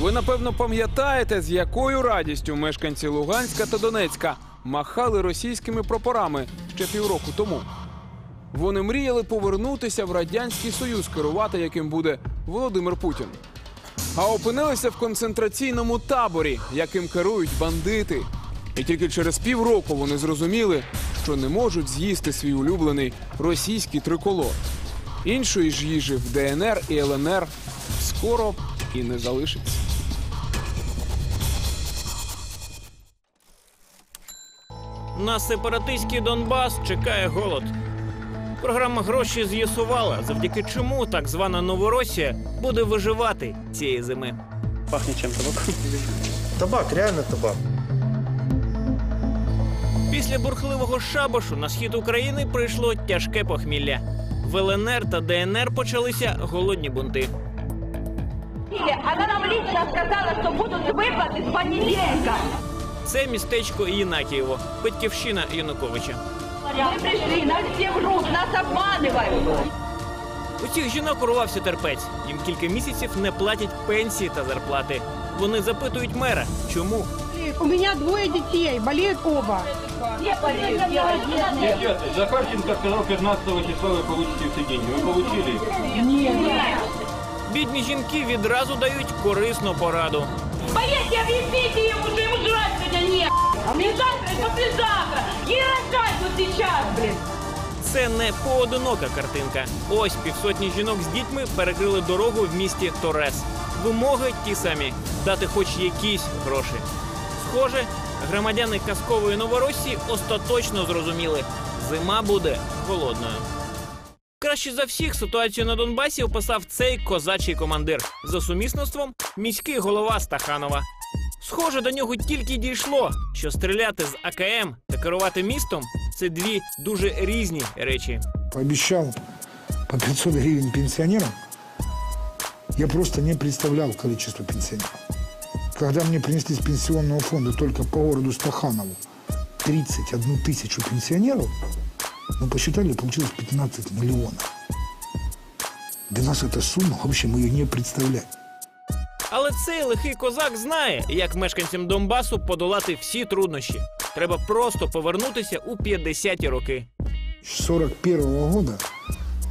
Ви напевно пам'ятаєте, з якою радістю мешканці Луганська та Донецька махали російськими прапорами ще півроку тому. Вони мріяли повернутися в радянський союз, керувати яким буде Володимир Путін. А опинилися в концентраційному таборі, яким керують бандити. І тільки через півроку вони зрозуміли, що не можуть з'їсти свій улюблений російський триколор. Іншої ж їжі в ДНР і ЛНР скоро і не залишиться. На сепаратистський Донбас чекає голод. Програма гроші з'ясувала, завдяки чому так звана Новоросія буде виживати цієї зими. Пахнет чем табаком. Табак, реально табак. Після бурхливого шабашу на схід України прийшло тяжке похмілля. В ЛНР та ДНР почалися голодні бунти. Она нам лично сказала, что будут выплаты с понедельника. Це містечко Єнакієво, батьківщина Януковича. Мы пришли, нас все врут, нас обманывают. У цих жінок урвався терпець. Їм кілька місяців не платять пенсії та зарплати. Вони запитують мера, чому. У меня двое детей, болеют оба. Все болеют, делают, не надо. Ребята, Захарченко сказал, 15 числа вы получите все деньги. Вы получили? Бідні жінки відразу дають корисну пораду. Поедьте, объясните ему, что ему жрать сегодня нет. А не завтра, и рожать вот сейчас, блин. Це не поодинока картинка. Ось півсотні жінок з дітьми перекрили дорогу в місті Торес. Вимоги ті самі дати хоч якісь гроші. Схоже, громадяни казкової Новоросії остаточно зрозуміли, зима буде холодною. Краще за всіх ситуацію на Донбасі описав цей козачий командир за сумісництвом міський голова Стаханова. Схоже, до нього тільки дійшло, що стріляти з АКМ та керувати містом це дві дуже різні речі. пообещал по 500 гривен пенсионерам, я просто не представлял количество пенсионеров. Когда мне принесли с пенсионного фонда только по городу Стаханову 31 тысячу пенсионеров, мы посчитали, получилось 15 миллионов. Для нас эта сумма, вообще мы ее не представляем. Але цей лихий козак знає, як мешканцям Донбасу подолати всі труднощі. Треба просто повернутися у 50-ті роки. С 41 года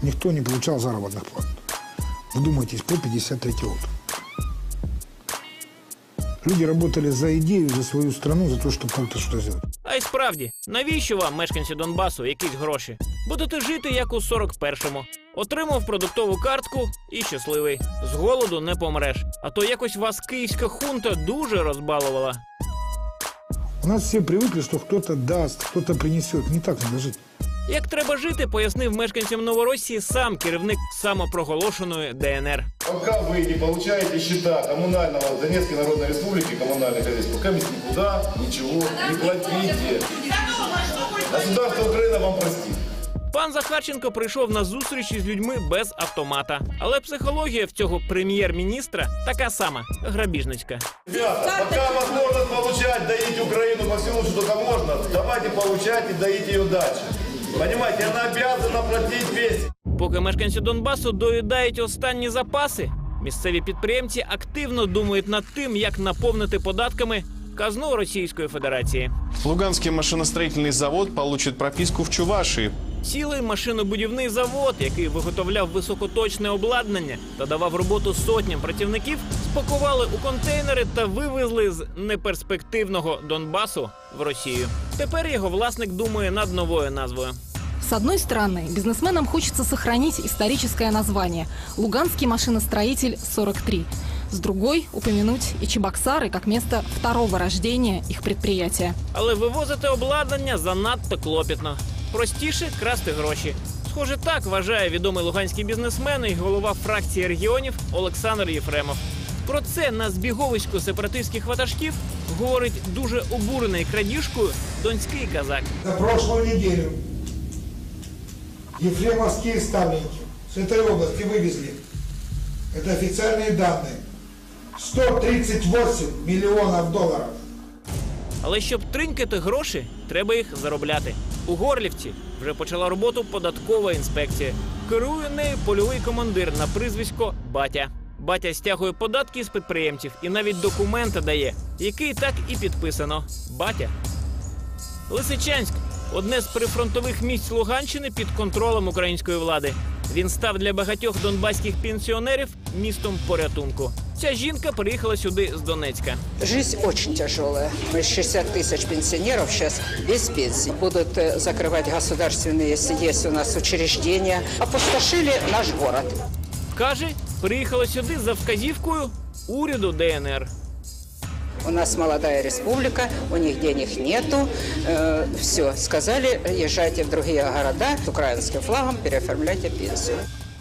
никто не получал заработных плат. Вдумайтесь, по 53 год. Люди работали за идею, за свою страну, за то, чтобы как-то что сделать. А й справді, навіщо вам, мешканці Донбасу, якісь гроші? Будете жити як у 41-му. Отримав продуктову картку і щасливий. З голоду не помреш. А то якось вас київська хунта дуже розбалувала. У нас все привыкли, что кто-то даст, кто-то принесет. Не так надо жить. Як треба жити, пояснив мешканцям Новоросії сам керівник самопроголошеної ДНР. Пока вы не получаете счета коммунального Донецкой Народной Республики, коммунальных хозяйств, пока никуда ничего не платите. Государство Украина вам простит. Пан Захарченко прийшов на зустріч із людьми без автомата. Але психологія в цього прем'єр-міністра така сама грабіжницька. Ребята, пока возможность получать, доить Украину по всему, что только можно, давайте получать и доить ее дальше. Понимаете, она обязана платить весь. Поки мешканці Донбасу доїдають останні запаси, місцеві підприємці активно думають над тим, як наповнити податками казну Російської Федерації. Луганский машиностроительный завод получит прописку в Чувашии. Цілий машинобудівний завод, який виготовляв високоточне обладнання та давав роботу сотням працівників, спакували у контейнери та вивезли з неперспективного Донбасу в Росію. Тепер його власник думає над новою назвою. С одной стороны, бизнесменам хочется сохранить историческое название «Луганский машиностроитель 43». С другой – упомянуть и Чебоксары как место второго рождения их предприятия. Але вивозити обладнання занадто клопітно Простіше красти гроші. Схоже, так вважає відомий луганський бізнесмен і голова фракції регіонів Олександр Єфремов. Про це на збіговиську сепаратистських ватажків говорить дуже обурений крадіжкою донський казак. За прошлую неделю ефремовские ставленники с этой области вывезли, это официальные данные, 138 миллионов долларов. Але щоб тринькати гроші, треба їх заробляти. У Горлівці вже почала роботу податкова інспекція. Керує нею польовий командир на прізвисько Батя. Батя стягує податки з підприємців і навіть документи дає, який так і підписано. Батя. Лисичанськ одне з прифронтових місць Луганщини під контролем української влади. Він став для багатьох донбаських пенсіонерів містом порятунку. Ця жінка приїхала сюди з Донецька. Жизнь очень тяжелая. Мы 60 тысяч пенсионеров сейчас без пенсии. Будут э, закрывать государственные, если есть у нас учреждения. Опустошили наш город. Каже, приїхала сюди за вказівкою уряду ДНР. У нас молодая республика, у них денег нету. все, сказали, езжайте в другие города с украинским флагом, переоформляйте пенсию.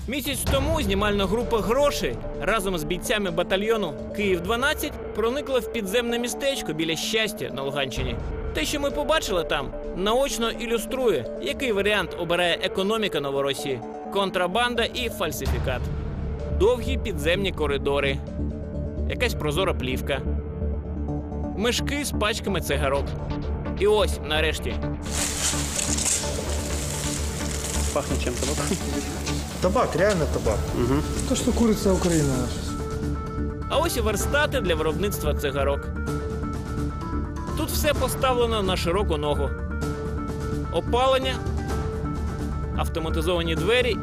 Місяць тому знімальна група грошей разом з бійцями батальйону Київ 12 проникла в підземне містечко біля щастя на Луганщині. Те, що ми побачили там, наочно ілюструє, який варіант обирає економіка Новоросії: контрабанда і фальсифікат. Довгі підземні коридори, якась прозора плівка, мешки з пачками цигарок. І ось нарешті Пахнет чем-то. Табак, реально табак. То, что курица Украина А ось і верстати для виробництва цигарок. Тут все поставлено на широку ногу. Опалення, автоматизовані двері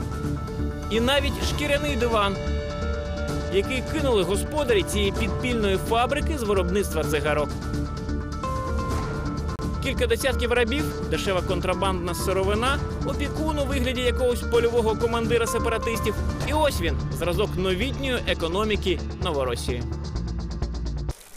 і навіть шкіряний диван, який кинули господарі цієї підпільної фабрики з виробництва цигарок. Кілька десятків рабів, дешева контрабандна сировина, опікун у вигляді якогось польового командира сепаратистів. І ось він, зразок новітньої економіки Новоросії.